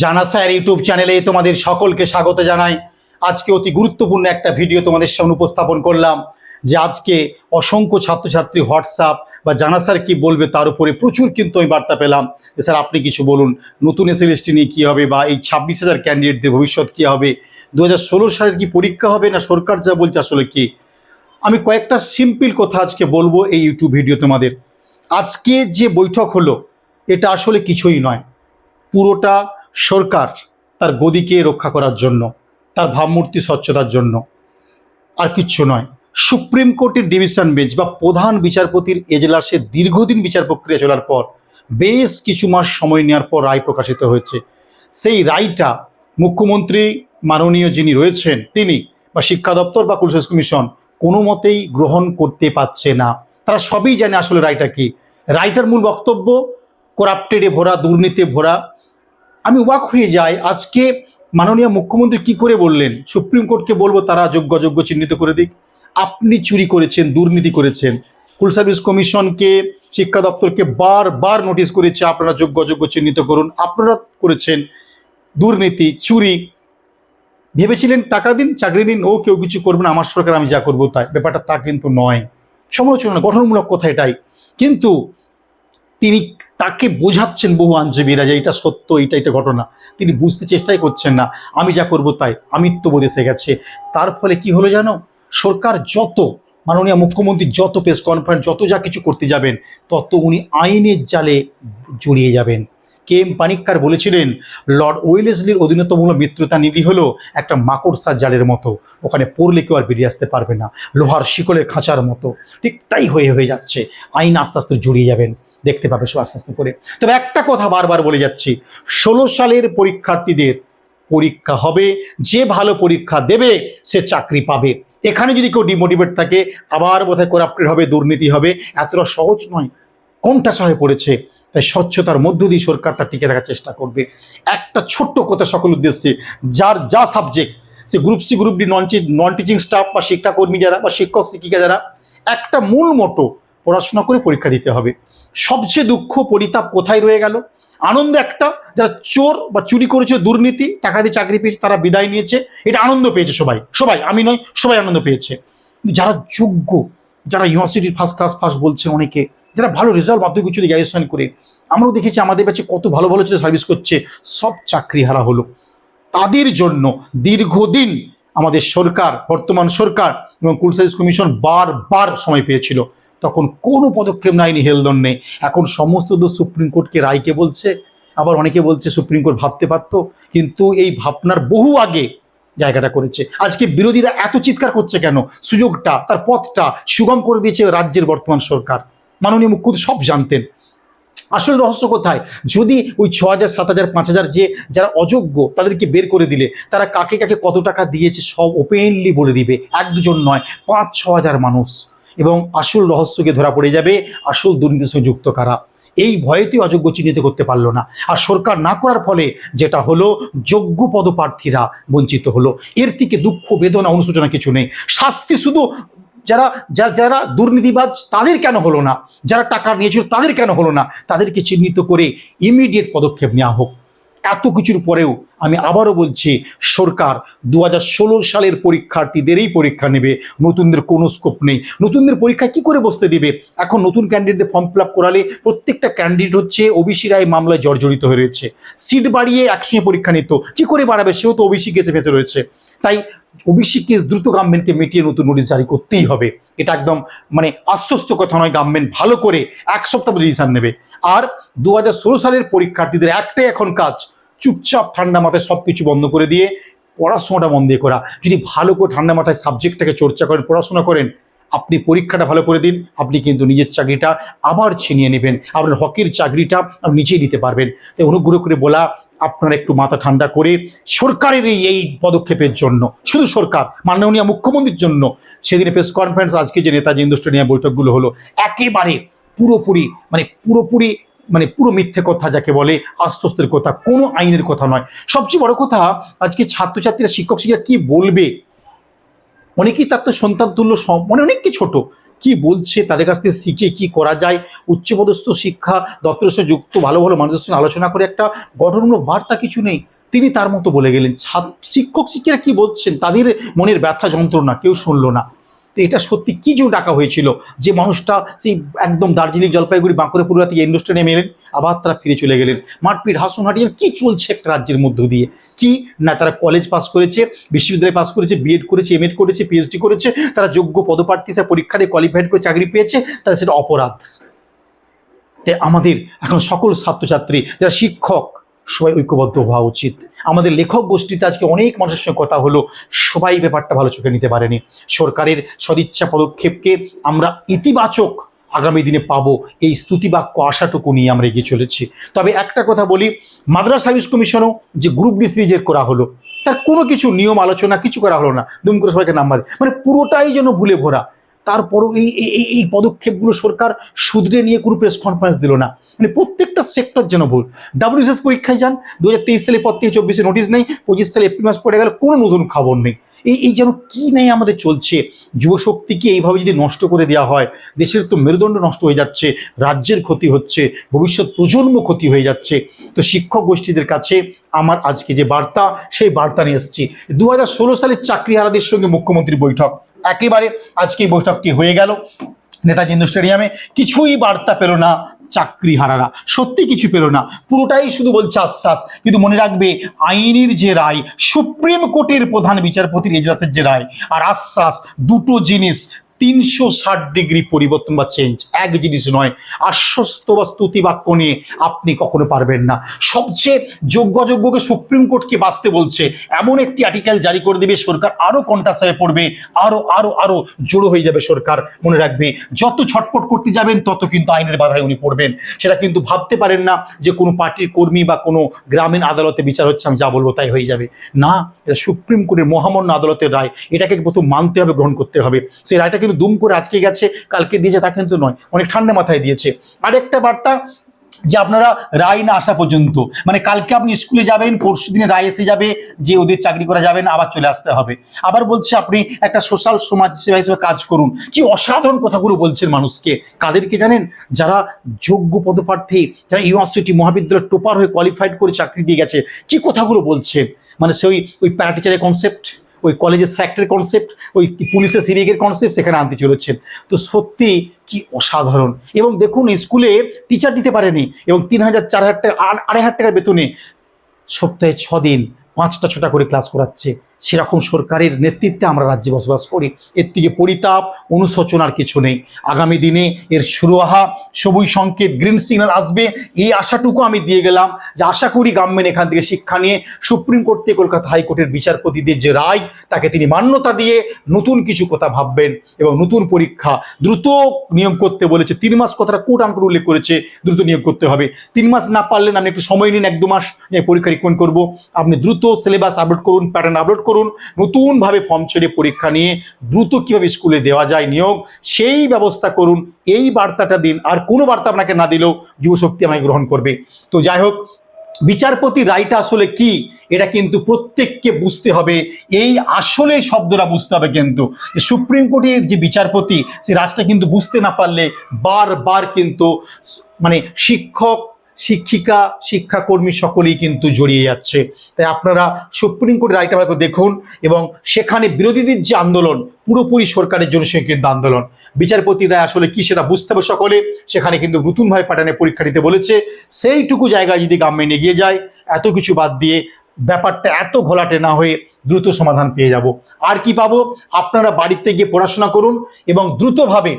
জানা sir YouTube চ্যানেলে তোমাদের সকলকে স্বাগত জানাই। আজকে অতি গুরুত্বপূর্ণ একটা ভিডিও তোমাদের সামনে উপস্থাপন করলাম যে আজকে অসংখ্য ছাত্রছাত্রী হোয়াটসঅ্যাপ বা জানা স্যার কী বলবে তার উপরে প্রচুর কিন্তু আমি বার্তা পেলাম যে স্যার আপনি কিছু বলুন, নতুন এসএলএসটি নিয়ে কী হবে বা এই ছাব্বিশ হাজার ক্যান্ডিডেটদের ভবিষ্যৎ কী হবে দু হাজার ষোলো সালের কি পরীক্ষা হবে না সরকার যা বলছে আসলে কি? আমি কয়েকটা সিম্পল কথা আজকে বলব এই ইউটিউব ভিডিও তোমাদের। আজকে যে বৈঠক হলো, এটা আসলে কিছুই নয়। পুরোটা সরকার তার গদিকে রক্ষা করার জন্য, তার ভাবমূর্তি স্বচ্ছতার জন্য। আর কিচ্ছু নয়। সুপ্রিম কোর্টের ডিভিশন বেঞ্চ বা প্রধান বিচারপতির এজলাসে দীর্ঘদিন বিচার প্রক্রিয়া চলার পর বেশ কিছু মাস সময় নেওয়ার পর রায় প্রকাশিত হয়েছে। সেই রায়টা মুখ্যমন্ত্রী মাননীয় যিনি রয়েছেন, তিনি বা শিক্ষা দপ্তর বা কুলসেস কমিশন কোনো মতেই গ্রহণ করতে পারছে না। তারা সবই জানে আসলে রায়টা কি। রায়টার মূল বক্তব্য, করাপ্টেডে ভরা দুর্নীতি ভরা আমি ওয়াক হয়ে যাই। আজকে মাননীয় মুখ্যমন্ত্রী কি করে বললেন? সুপ্রিম কোর্টকে বলব তারা যোগ্য যোগ্য চিহ্নিত করে দিক। আপনি চুরি করেছেন, দুর্নীতি করেছেন। স্কুল সার্ভিস কমিশনকে, শিক্ষা দপ্তরকে বারবার নোটিশ করেছে, আপনারা যোগ্য যোগ্য চিহ্নিত করুন। আপনারা করেছেন দুর্নীতি, চুরি। ভেবেছিলেন টাকা দিন, চাকরি নিন, ও কেউ কিছু করবেন আমার সরকার আমি যা করব তাই। ব্যাপারটা তা কিন্তু নয়। সমালোচনা, গঠনমূলক কথা এটাই। কিন্তু তিনি তাকে বোঝাচ্ছেন বহু আইনজীবীরা যে এটা সত্য এটা এটা ঘটনা। তিনি বুঝতে চেষ্টাই করছেন না, আমি যা করব তাই। আমিত্ববোধ এসে গেছে। তার ফলে কি হলো জানো? সরকার যত, মাননীয় মুখ্যমন্ত্রী যত প্রেস কনফারেন্স যত যা কিছু করতে যাবেন, তত উনি আইনের জালে জড়িয়ে যাবেন। কে এম পানিক্কার বলেছিলেন, লর্ড ওয়েলেসলির অধীনতমূলক মিত্রতা নিধি হলো একটা মাকড়সার জালের মতো। ওখানে পড়লে কেউ আর বেরিয়ে আসতে পারবে না। লোহার শিকলের খাঁচার মতো। ঠিক তাই হয়ে হয়ে যাচ্ছে। আইন আস্তে আস্তে জড়িয়ে যাবেন। দেখতে পাবে সব আস্তে আস্তে করে। তবে একটা কথা বারবার বলে যাচ্ছি, ষোলো সালের পরীক্ষার্থীদের পরীক্ষা হবে, যে ভালো পরীক্ষা দেবে সে চাকরি পাবে। এখানে যদি কেউ ডিমোটিভেট থাকে, আবার বোধহয় করাপ্টেড হবে, দুর্নীতি হবে, এতটা সহজ নয়। কোনটা সহায় পড়েছে? তাই স্বচ্ছতার মধ্য দিয়ে সরকার তার টিকে থাকার চেষ্টা করবে। একটা ছোট্ট কথা সকল উদ্দেশ্যে, যার যা সাবজেক্ট সে group C group D non non teaching staff বা শিক্ষাকর্মী যারা বা শিক্ষক, শিক্ষিকা যারা, একটা মূল মোটো পড়াশোনা করে পরীক্ষা দিতে হবে। সবচেয়ে দুঃখ, পরিতাপ কোথায় রয়ে গেল? আনন্দ একটা, যারা চোর বা চুরি করেছে, দুর্নীতি, টাকা দিয়ে চাকরি পেয়েছে, তারা বিদায় নিয়েছে, এটা আনন্দ পেয়েছে সবাই। সবাই, আমি নয়, সবাই আনন্দ পেয়েছে। যারা যোগ্য, যারা ইউনিভার্সিটির ফার্স্ট ক্লাস ফার্স্ট বলছে অনেকে, যারা ভালো রেজাল্ট মাধ্যমিক উচ্চ গ্র্যাজুয়েশন করে, আমরাও দেখেছি আমাদের কাছে কত ভালো ভালো ছেলে সার্ভিস করছে, সব চাকরি হারা হলো। তাদের জন্য দীর্ঘদিন আমাদের সরকার, বর্তমান সরকার এবং কুল সার্ভিস কমিশন বারবার সময় পেয়েছিল। তখন কোনো পদক্ষেপ নেয়নি হেলদন নেই এখন সমস্ত দোষ সুপ্রিম কোর্টকে রায়কে বলছে, আবার অনেকে বলছে সুপ্রিম কোর্ট ভাবতে পারতো, কিন্তু এই ভাবনার বহু আগে জায়গাটা করেছে। আজকে বিরোধীরা এত চিৎকার করছে কেন? সুযোগটা, তার পথটা সুগম করে দিয়েছে রাজ্যের বর্তমান সরকার। মাননীয় মুখ্যমন্ত্রী সব জানতেন। আসল রহস্য কোথায়? যদি ওই ছ হাজার, সাত হাজার, পাঁচ হাজার যে যারা অযোগ্য তাদেরকে বের করে দিলে, তারা কাকে কাকে কত টাকা দিয়েছে সব ওপেনলি বলে দিবে। এক দুজন নয়, পাঁচ, ছ হাজার মানুষ। এবং আসল রহস্যকে ধরা পড়ে যাবে, আসল দুর্নীতির সঙ্গে যুক্ত কারা? এই ভয়েতেই অযোগ্য চিহ্নিত করতে পারল না। আর সরকার না করার ফলে যেটা হলো, যোগ্য পদপ্রার্থীরা বঞ্চিত হলো। এর থেকে দুঃখ, বেদনা, অনুশোচনা কিছু নেই। শাস্তি শুধু যারা, যা- যারা দুর্নীতিবাজ, তাদের কেন হলো না? যারা টাকা নিয়েছিল, তাদের কেন হলো না? তাদেরকে চিহ্নিত করে ইমিডিয়েট পদক্ষেপ নেওয়া হোক। এত কিছুর পরেও আমি আবারও বলছি, সরকার দু হাজার ষোলো সালের পরীক্ষার্থীদেরই পরীক্ষা নেবে, নতুনদের কোনো স্কোপ নেই। নতুনদের পরীক্ষা কি করে বসতে দিবে? এখন নতুন ক্যান্ডিডেটদের ফর্ম ফিল করালে প্রত্যেকটা ক্যান্ডিডেট হচ্ছে ওবিসি এই মামলায় জর্জরিত হয়ে রয়েছে। সিট বাড়িয়ে একসঙ্গে পরীক্ষা নিত, কি করে বাড়াবে? সেও তো ওবিসি কেসে ফেসে রয়েছে। তাই কেস দ্রুত গভর্নমেন্টকে মিটিয়ে নতুন নোটিশ জারি করতেই হবে। এটা একদম মানে আশ্বস্ত কথা নয় গভর্নমেন্ট ভালো করে এক সপ্তাহ ডিসিশন নেবে। আর দু হাজার ষোলো সালের পরীক্ষার্থীদের একটাই এখন কাজ, চুপচাপ ঠান্ডা মাথায় সব কিছু বন্ধ করে দিয়ে পড়াশোনাটা দিয়ে করা। যদি ভালো করে ঠান্ডা মাথায় সাবজেক্টটাকে চর্চা করেন, পড়াশোনা করেন, আপনি পরীক্ষাটা ভালো করে দিন, আপনি কিন্তু নিজের চাকরিটা আবার ছিনিয়ে নেবেন। আপনার হকির চাকরিটা আপনি নিজেই নিতে পারবেন। তাই অনুগ্রহ করে বলা আপনারা একটু মাথা ঠান্ডা করে সরকারের এই পদক্ষেপের জন্য, শুধু সরকার, মাননীয় মুখ্যমন্ত্রীর জন্য, সেদিনে প্রেস কনফারেন্স আজকে যে নেতাজি ইন্ডাস্ট্রি নিয়ে বৈঠকগুলো হলো, একেবারে পুরোপুরি মানে পুরোপুরি মানে পুরো মিথ্যে কথা যাকে বলে, আশ্বস্তের কথা, কোনো আইনের কথা নয়। সবচেয়ে বড় কথা, আজকে ছাত্রছাত্রীরা শিক্ষক শিক্ষিকা কি বলবে? অনেকেই তার তো সন্তান তুল্য মানে অনেককে ছোট। কি বলছে, তাদের কাছ থেকে শিখে কি করা যায়? উচ্চপদস্থ শিক্ষা, দপ্তরের সঙ্গে যুক্ত, ভালো ভালো মানুষের সঙ্গে আলোচনা করে একটা গঠনমূলক বার্তা কিছু নেই। তিনি তার মতো বলে গেলেন। ছাত্র শিক্ষক শিক্ষিকা কি বলছেন? তাদের মনের ব্যথা যন্ত্রণা, কেউ শুনলো না। তো এটা সত্যি কি জন্য ডাকা হয়েছিল? যে মানুষটা সেই একদম দার্জিলিং জলপাইগুড়ি বাঁকুড়া পুরুলিয়া থেকে ইন্ডাস্ট্রি নেমে এলেন, আবার তারা ফিরে চলে গেলেন। মারপিট হাসুনহাটি কি চলছে একটা রাজ্যের মধ্য দিয়ে? কি? না, তারা কলেজ পাস করেছে, বিশ্ববিদ্যালয় পাস করেছে বিএড করেছে এমএড করেছে পিএইচডি করেছে, তারা যোগ্য পদপ্রার্থী হিসেবে পরীক্ষা দিয়ে কোয়ালিফাইড করে চাকরি পেয়েছে, তাদের সেটা অপরাধ। তাই আমাদের এখন সকল ছাত্রছাত্রী, যারা শিক্ষক সবাই ঐক্যবদ্ধ হওয়া উচিত। আমাদের লেখক গোষ্ঠীতে আজকে অনেক মানুষের সঙ্গে কথা হলো, সবাই ব্যাপারটা ভালো চোখে নিতে পারেনি। সরকারের সদিচ্ছা পদক্ষেপকে আমরা ইতিবাচক আগামী দিনে পাবো, এই স্তুতিবাক্য আশাটুকু নিয়ে আমরা এগিয়ে চলেছি। তবে একটা কথা বলি, মাদ্রাস সার্ভিস কমিশনও যে গ্রুপ ডি সিরিজের করা হলো, তার কোনো কিছু নিয়ম আলোচনা কিছু করা হলো না। দুম করে সবাইকে নাম্বার মানে পুরোটাই যেন ভুলে ভরা। তারপরও এই, এই- এই পদক্ষেপগুলো সরকার শুধরে নিয়ে কোনো প্রেস কনফারেন্স দিল না। মানে প্রত্যেকটা সেক্টর যেন ভুল। ডাব্লিউএসএস পরীক্ষায় যান দু হাজার তেইশ সালে পর থেকে চব্বিশে নোটিশ নেই, পঁচিশ সালে এপ্রিল মাস পড়ে গেল, কোনো নতুন খবর নেই। এই এই যেন কি নেই আমাদের চলছে? যুবশক্তিকে এইভাবে যদি নষ্ট করে দেওয়া হয়, দেশের তো মেরুদণ্ড নষ্ট হয়ে যাচ্ছে, রাজ্যের ক্ষতি হচ্ছে, ভবিষ্যৎ প্রজন্ম ক্ষতি হয়ে যাচ্ছে। তো শিক্ষক গোষ্ঠীদের কাছে আমার আজকে যে বার্তা, সেই বার্তা নিয়ে এসেছি। দু হাজার ষোলো সালের চাকরিহারাদের সঙ্গে মুখ্যমন্ত্রীর বৈঠক। একেবারে আজকে বৈঠকটি হয়ে গেল? নেতাজি ইন্দু স্টেডিয়ামে কিছুই বার্তা পেল না চাকরি হারারা সত্যি কিছু পেল না। পুরোটাই শুধু বলছে আশ্বাস। কিন্তু মনে রাখবে, আইনের যে রায়, সুপ্রিম কোর্টের প্রধান বিচারপতির এজলাসের যে রায়, আর আশ্বাস দুটো জিনিস তিনশো ষাট ডিগ্রি পরিবর্তন বা চেঞ্জ এক জিনিস নয়। আশ্বস্ত বা স্তুতি বাক্য নিয়ে আপনি কখনো পারবেন না। সবচেয়ে যোগ্য যোগ্যকে সুপ্রিম কোর্টকে বাঁচতে বলছে, এমন একটি আর্টিকেল জারি করে দেবে, সরকার আরও কন্টাস হয়ে পড়বে আরও আরও আরও জোড়ো হয়ে যাবে সরকার, মনে রাখবে। যত ছটপট করতে যাবেন, তত কিন্তু আইনের বাধায় উনি পড়বেন। সেটা কিন্তু ভাবতে পারেন না যে কোনো পার্টির কর্মী বা কোনো গ্রামীণ আদালতে বিচার হচ্ছে, আমি যা বলব তাই হয়ে যাবে। না, এটা সুপ্রিম কোর্টের মহামান্য আদালতের রায়, এটাকে প্রথম মানতে হবে, গ্রহণ করতে হবে। সেই রায়টা কিন্তু দুম করে আজকে গেছে, কালকে দিয়েছে, তা কিন্তু নয়। অনেক ঠান্ডা মাথায় দিয়েছে। আরেকটা বার্তা, যে আপনারা রায় না আসা পর্যন্ত মানে কালকে আপনি স্কুলে যাবেন, পরশু দিনে রায় এসে যাবে, যে ওদের চাকরি করা যাবে না, আবার চলে আসতে হবে। আবার বলছে আপনি একটা সোশ্যাল সমাজ সেবা হিসেবে কাজ করুন। কি অসাধারণ কথাগুলো বলছেন মানুষকে। কাদেরকে জানেন? যারা যোগ্য পদপ্রার্থী, যারা ইউনিভার্সিটি মহাবিদ্যালয় টোপার হয়ে কোয়ালিফাইড করে চাকরি দিয়ে গেছে, কি কথাগুলো বলছেন? মানে সেই ওই প্যারাটিচারের কনসেপ্ট ওই কলেজের স্যাক্টের কনসেপ্ট ওই পুলিশের সিভিকের কনসেপ্ট সেখানে আনতে চলেছেন। তো সত্যি কি অসাধারণ। এবং দেখুন স্কুলে টিচার দিতে পারেনি এবং তিন হাজার চার হাজার টাকা, আড়াই হাজার টাকার বেতনে সপ্তাহে ছ দিন পাঁচটা ছটা করে ক্লাস করাচ্ছে। সেরকম সরকারের নেতৃত্বে আমরা রাজ্যে বসবাস করি। এর থেকে পরিতাপ অনুশোচনার কিছু নেই। আগামী দিনে এর সুরাহা সবুজ সংকেত গ্রিন সিগন্যাল আসবে। এই আশাটুকু আমি দিয়ে গেলাম যে আশা করি গভর্নমেন্ট এখান থেকে শিক্ষা নিয়ে সুপ্রিম কোর্ট থেকে কলকাতা হাইকোর্টের বিচারপতিদের যে রায়, তাকে তিনি মান্যতা দিয়ে নতুন কিছু কথা ভাববেন এবং নতুন পরীক্ষা দ্রুত নিয়োগ করতে বলেছে। তিন মাস কথাটা কোর্ট আনকোট উল্লেখ করেছে, দ্রুত নিয়োগ করতে হবে। তিন মাস না পারলেন, আপনি একটু সময় নিন, এক দু মাস পরীক্ষা রিকমেন্ড করব। আপনি দ্রুত সিলেবাস আপলোড করুন প্যাটার্ন আপলোড করুন, নতুনভাবে ফর্ম ছেড়ে পরীক্ষা নিয়ে দ্রুত কীভাবে স্কুলে দেওয়া যায় নিয়োগ, সেই ব্যবস্থা করুন। এই বার্তাটা দিন, আর কোনো বার্তা আপনাকে না দিলেও যুবশক্তি আমাকে গ্রহণ করবে। তো যাই হোক, বিচারপতি রায়টা আসলে কি, এটা কিন্তু প্রত্যেককে বুঝতে হবে। এই আসলে শব্দটা বুঝতে হবে কিন্তু। সুপ্রিম কোর্টের যে বিচারপতি, সে রাজটা কিন্তু বুঝতে না পারলে বারবার কিন্তু মানে শিক্ষক শিক্ষিকা, শিক্ষাকর্মী সকলেই কিন্তু জড়িয়ে যাচ্ছে। তাই আপনারা সুপ্রিম কোর্টের রায়টা দেখুন এবং সেখানে বিরোধীদের যে আন্দোলন, পুরোপুরি সরকারের জন্য কিন্তু আন্দোলন। বিচারপতিরা আসলে কি সেটা বুঝতে হবে সকলে, সেখানে কিন্তু নতুনভাবে প্যাটার্নে পরীক্ষা দিতে বলেছে। সেইটুকু জায়গায় যদি গভর্নমেন্ট এগিয়ে যায়, এত কিছু বাদ দিয়ে ব্যাপারটা এত ঘোলাটে না হয়ে দ্রুত সমাধান পেয়ে যাব। আর কি পাবো? আপনারা বাড়িতে গিয়ে পড়াশোনা করুন এবং দ্রুতভাবে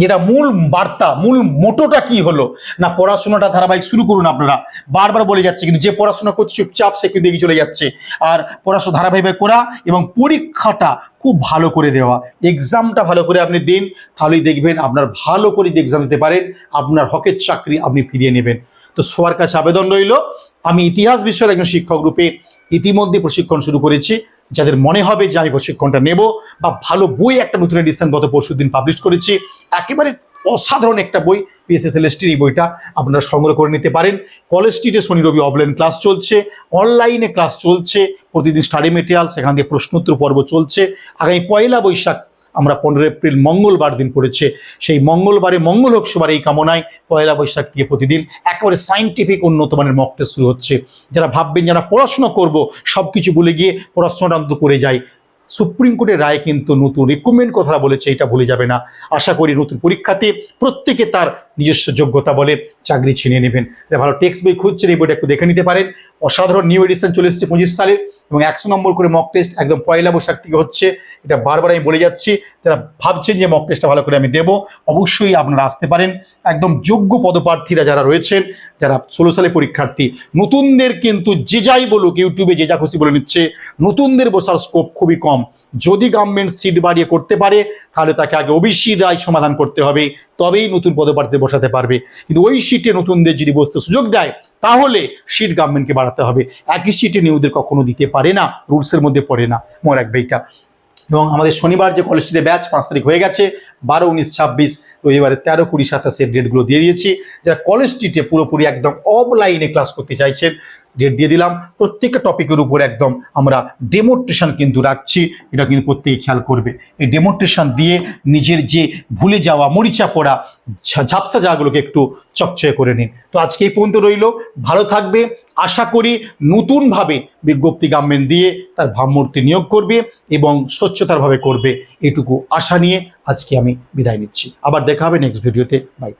যেটা মূল বার্তা, মূল মোটোটা কি হলো? না, পড়াশোনাটা ধারাবাহিক শুরু করুন আপনারা। বারবার বলে যাচ্ছে, কিন্তু যে পড়াশোনা করছে, চুপচাপ সে কিন্তু এগিয়ে চলে যাচ্ছে। আর পড়াশোনা ধারাবাহিকভাবে করা এবং পরীক্ষাটা খুব ভালো করে দেওয়া। এক্সামটা ভালো করে আপনি দিন, তাহলেই দেখবেন আপনার ভালো করে এক্সাম দিতে পারেন, আপনার হকের চাকরি আপনি ফিরিয়ে নেবেন। তো সবার কাছে আবেদন রইল, আমি ইতিহাস বিষয়ের একজন শিক্ষক রূপে ইতিমধ্যে প্রশিক্ষণ শুরু করেছি। যাদের মনে হবে যে আমি প্রশিক্ষণটা নেব বা ভালো বই একটা নতুন এডিশন গত পরশু দিন পাবলিশ করেছি, একেবারে অসাধারণ একটা বই পিএসএসএলএসটির এই বইটা আপনারা সংগ্রহ করে নিতে পারেন। কলেজ স্ট্রিটে শনি রবি অফলাইন ক্লাস চলছে অনলাইনে ক্লাস চলছে, প্রতিদিন স্টাডি মেটেরিয়াল সেখান দিয়ে প্রশ্নোত্তর পর্ব চলছে। আগামী পয়লা বৈশাখ আমরা পনেরো এপ্রিল মঙ্গলবার দিন পড়েছে। সেই মঙ্গলবারে মঙ্গল হোক সবার এই কামনায় পয়লা বৈশাখ দিয়ে প্রতিদিন একেবারে সাইন্টিফিক উন্নত মানের শুরু হচ্ছে। যারা ভাববেন যারা পড়াশোনা করব সব কিছু ভুলে গিয়ে পড়াশোনাটা অন্তত করে যাই। সুপ্রিম কোর্টের রায় কিন্তু নতুন রিক্রুটমেন্ট কথা বলেছে, এটা ভুলে যাবে না। আশা করি নতুন পরীক্ষাতে প্রত্যেকে তার নিজস্ব যোগ্যতা বলে চাকরি ছিনিয়ে নেবেন। ভালো টেক্সট বই খুঁজছেন এই বইটা একটু দেখে নিতে পারেন। অসাধারণ নিউ এডিশন চলে এসেছে পঁচিশ সালে এবং একশো নম্বর করে মক টেস্ট একদম পয়লা বৈশাখ থেকে হচ্ছে। এটা বারবার আমি বলে যাচ্ছি, যারা ভাবছেন যে মক টেস্টটা ভালো করে আমি দেবো, অবশ্যই আপনারা আসতে পারেন। একদম যোগ্য পদপ্রার্থীরা যারা রয়েছেন, যারা ষোলো সালে পরীক্ষার্থী, নতুনদের কিন্তু যে যাই বলুক, ইউটিউবে যে যা খুশি বলে নিচ্ছে, নতুনদের বসার স্কোপ খুবই কম। যদি গভর্নমেন্ট সিট বাড়িয়ে করতে পারে, তাহলে তাকে আগে ওবিসি রায় সমাধান করতে হবে, তবেই নতুন পদপ্রার্থী বসাতে পারবে। কিন্তু ওই সিটে নতুনদের যদি বসতে সুযোগ দেয়, তাহলে সিট গভর্নমেন্টকে বাড়াতে হবে। একই সিটে নিউদের কখনো দিতে পারে না রুলসের মধ্যে পড়ে না। মনে রাখবে এটা। এবং আমাদের শনিবার যে কলেজ স্ট্রিটে ব্যাচ পাঁচ তারিখ হয়ে গেছে, বারো, উনিশ, ছাব্বিশ, রবিবারে তেরো, কুড়ি সাতাশের ডেটগুলো দিয়ে দিয়েছি। যারা কলেজ স্ট্রিটে পুরোপুরি একদম অফলাইনে ক্লাস করতে চাইছেন ডেট দিয়ে দিলাম, প্রত্যেকটা টপিকের উপর একদম আমরা ডেমোট্রেশন কিন্তু রাখছি, এটা কিন্তু প্রত্যেকে খেয়াল করবে। এই ডেমোট্রেশন দিয়ে নিজের যে ভুলে যাওয়া, মরিচা পড়া ঝাপসা জায়গাগুলোকে একটু চকচকে করে নিন। তো আজকে এই পর্যন্ত রইল। ভালো থাকবে। আশা করি নতুনভাবে বিজ্ঞপ্তি গভর্নমেন্ট দিয়ে তার ভাবমূর্তি নিয়োগ করবে এবং স্বচ্ছতারভাবে করবে। এটুকু আশা নিয়ে আজকে আমি বিদায় নিচ্ছি। আবার দেখা হবে নেক্সট ভিডিওতে বাই